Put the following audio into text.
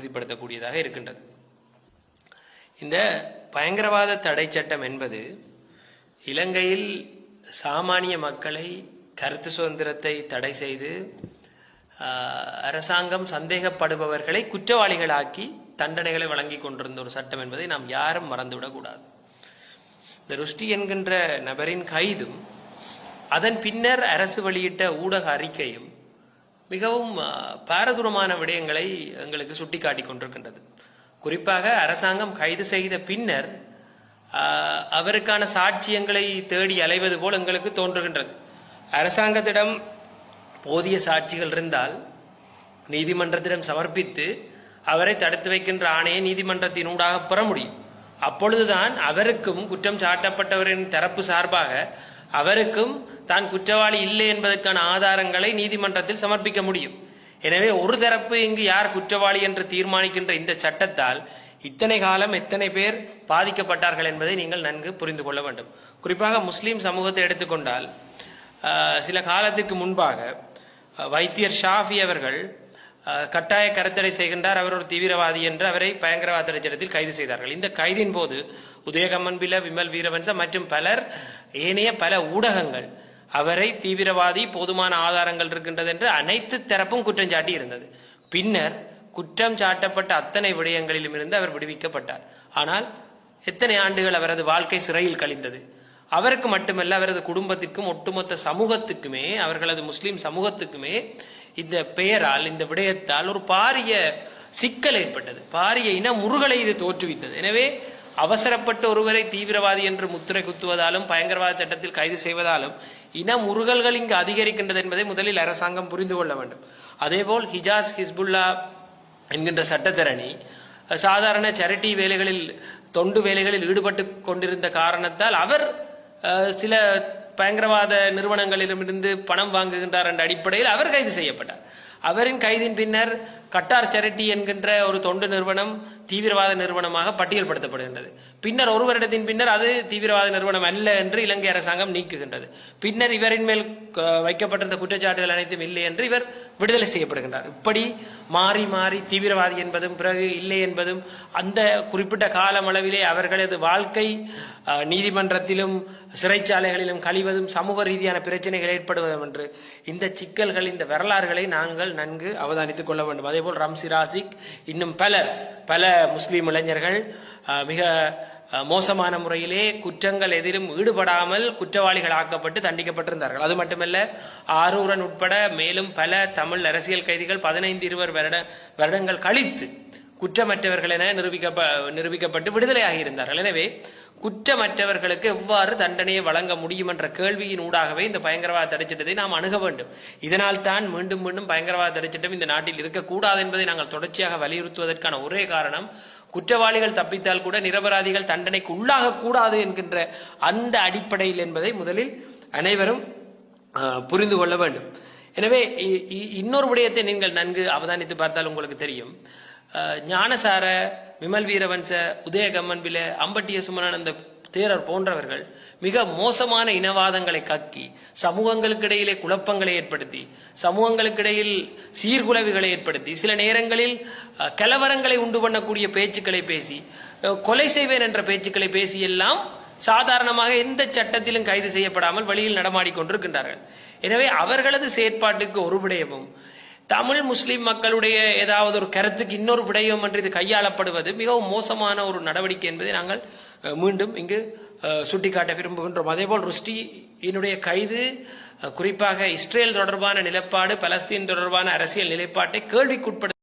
உறுதிப்படுத்தக்கூடியதாக இருக்கின்றது. இந்த பயங்கரவாத தடை சட்டம் என்பது இலங்கையில் சாமானிய மக்களை கருத்து சுதந்திரத்தை தடை செய்து அரசாங்கம் சந்தேகப்படுபவர்களை குற்றவாளிகளாக்கி தண்டனைகளை வழங்கி கொண்டிருந்த ஒரு சட்டம் என்பதை நாம் யாரும் மறந்துவிடக்கூடாது இந்த ருஷ்டி என்கின்ற நபரின் கைதும் அதன் பின்னர் அரசு வெளியிட்ட ஊடக அறிக்கையும் மிகவும் பாரதூரமான விடயங்களை எங்களுக்கு சுட்டிக்காட்டி கொண்டிருக்கின்றது. குறிப்பாக அரசாங்கம் கைது செய்த பின்னர் அவருக்கான சாட்சியங்களை தேடி அலைவது போல் எங்களுக்கு தோன்றுகின்றது. அரசாங்கத்திடம் போதிய சாட்சிகள் இருந்தால் நீதிமன்றத்திடம் சமர்ப்பித்து அவரை தடுத்து வைக்கின்ற ஆணையை நீதிமன்றத்தின் ஊடாக பெற முடியும். அப்பொழுதுதான் அவருக்கும் குற்றம் சாட்டப்பட்டவரின் தரப்பு சார்பாக அவருக்கும் தான் குற்றவாளி இல்லை என்பதற்கான ஆதாரங்களை நீதிமன்றத்தில் சமர்ப்பிக்க முடியும். எனவே ஒரு தரப்பு இங்கு யார் குற்றவாளி என்று தீர்மானிக்கின்ற இந்த சட்டத்தால் இத்தனை காலம் எத்தனை பேர் பாதிக்கப்பட்டார்கள் என்பதை நீங்கள் நன்கு புரிந்து கொள்ள வேண்டும். குறிப்பாக முஸ்லீம் சமூகத்தை எடுத்துக்கொண்டால் சில காலத்திற்கு முன்பாக வைத்தியர் ஷாஃபி அவர்கள் கட்டாய கருத்தடை செய்கின்றார் அவர் ஒரு தீவிரவாதி என்று அவரை பயங்கரவாத தடை கைது செய்தார்கள். இந்த கைதின் போது உதயகம்மன்பில விமல் வீரவன்ச மற்றும் பலர் ஏனைய பல ஊடகங்கள் அவரை தீவிரவாதி போதுமான ஆதாரங்கள் இருக்கின்றது என்று அனைத்து தரப்பும் குற்றம் சாட்டி இருந்தது. பின்னர் குற்றம் சாட்டப்பட்ட அத்தனை விடயங்களிலும் இருந்து அவர் விடுவிக்கப்பட்டார். ஆனால் எத்தனை ஆண்டுகள் அவரது வாழ்க்கை சிறையில் கழிந்தது? அவருக்கு மட்டுமல்ல அவரது குடும்பத்திற்கும் ஒட்டுமொத்த சமூகத்துக்குமே அவர்களது முஸ்லீம் சமூகத்துக்குமே இந்த பெயரால் இந்த விடயத்தால் ஒரு பாரிய சிக்கல் ஏற்பட்டது. பாரிய இன முருகலை இது தோற்றுவித்தது. எனவே அவசரப்பட்ட ஒருவரை தீவிரவாதி என்று முத்திரை குத்துவதாலும் பயங்கரவாத சட்டத்தில் கைது செய்வதாலும் இன முருகல்கள் இங்கு அதிகரிக்கின்றது என்பதை முதலில் அரசாங்கம் புரிந்து கொள்ள வேண்டும். அதேபோல் ஹிஜாஸ் ஹிஸ்புல்லா என்கின்ற சட்டத்தரணி சாதாரண சேரிட்டி வேலைகளில் தொண்டு வேலைகளில் ஈடுபட்டு கொண்டிருந்த காரணத்தால் அவர் சில பயங்கரவாத நிறுவனங்களிடமிருந்து பணம் வாங்குகின்றார் என்ற அடிப்படையில் அவர் கைது செய்யப்பட்டார். அவரின் கைதின் பின்னர் கட்டார் சேரிட்டி என்கின்ற ஒரு தொண்டு நிறுவனம் தீவிரவாத நிறுவனமாக பட்டியல்படுத்தப்படுகின்றது. பின்னர் ஒரு வருடத்தின் பின்னர் அது தீவிரவாத நிறுவனம் அல்ல என்று இலங்கை அரசாங்கம் நீக்குகின்றது. பின்னர் இவரின் மேல் வைக்கப்பட்டிருந்த குற்றச்சாட்டுகள் அனைத்தும் இல்லை என்று இவர் விடுதலை செய்யப்படுகின்றார். இப்படி மாறி மாறி தீவிரவாதி என்பதும் பிறகு இல்லை என்பதும் அந்த குறிப்பிட்ட காலம் அளவிலே அவர்களது வாழ்க்கை நீதிமன்றத்திலும் சிறைச்சாலைகளிலும் கழிவதும் சமூக ரீதியான பிரச்சனைகள் ஏற்படுவதும் என்று இந்த சிக்கல்கள் இந்த வரலாறுகளை நாங்கள் நன்கு அவதானித்துக் கொள்ள வேண்டும். அதேபோல் ரம்சி ராசிக் இன்னும் பலர் பல முஸ்லீம் இளைஞர்கள் அஹ், மிக மோசமான முறையிலே குற்றங்கள் எதிரும் ஈடுபடாமல் குற்றவாளிகள் ஆக்கப்பட்டு தண்டிக்கப்பட்டிருந்தார்கள். அது மட்டுமல்ல ஆரூரன் உட்பட மேலும் பல தமிழ் அரசியல் கைதிகள் பதினைந்து இருவர் வருட வருடங்கள் கழித்து குற்றமற்றவர்கள் என நிரூபிக்கப்ப நிரூபிக்கப்பட்டு விடுதலையாகி இருந்தார்கள் எனவே குற்றமற்றவர்களுக்கு எவ்வாறு தண்டனையை வழங்க முடியும் என்ற கேள்வியின் ஊடாகவே இந்த பயங்கரவாத தடைச்சட்டத்தை நாம் அணுக வேண்டும். இதனால் தான் மீண்டும் மீண்டும் பயங்கரவாத தடைச்சட்டம் இந்த நாட்டில் இருக்கக்கூடாது என்பதை நாங்கள் தொடர்ச்சியாக வலியுறுத்துவதற்கான ஒரே காரணம் குற்றவாளிகள் தப்பித்தால் கூட நிரபராதிகள் தண்டனைக்கு உள்ளாக கூடாது என்கின்ற அந்த அடிப்படையில் என்பதை முதலில் அனைவரும் புரிந்து கொள்ள வேண்டும். எனவே இ- இ- இன்னொரு விடயத்தை நீங்கள் நன்கு அவதானித்து பார்த்தால் உங்களுக்கு தெரியும். ஞானசார விமல் வீரவன்ச உதயகம்மன் பில அம்பட்டிய சுமனானந்த தேரர் போன்றவர்கள் மிக மோசமான இனவாதங்களை கக்கி சமூகங்களுக்கு இடையிலே குழப்பங்களை ஏற்படுத்தி சமூகங்களுக்கு இடையில் சீர்குலைவுகளை ஏற்படுத்தி சில நேரங்களில் கலவரங்களை உண்டு பண்ணக்கூடிய பேச்சுக்களை பேசி கொலை செய்வேன் என்ற பேச்சுக்களை பேசி எல்லாம் சாதாரணமாக எந்த சட்டத்திலும் கைது செய்யப்படாமல் வழியில் நடமாடிக்கொண்டிருக்கின்றார்கள் எனவே அவர்களது செயற்பாட்டுக்கு ஒரு விடயமும் தமிழ் முஸ்லிம் மக்களுடைய ஏதாவது ஒரு கருத்துக்கு இன்னொரு விடயம் என்று இது கையாளப்படுவது மிகவும் மோசமான ஒரு நடவடிக்கை என்பதை நாங்கள் மீண்டும் இங்கு சுட்டிக்காட்ட விரும்புகின்றோம். அதேபோல் ருஷ்டியினுடைய என்னுடைய கைது குறிப்பாக இஸ்ரேல் தொடர்பான நிலப்பாடு பலஸ்தீன் தொடர்பான அரசியல் நிலைப்பாட்டை கேள்விக்குட்படுத்த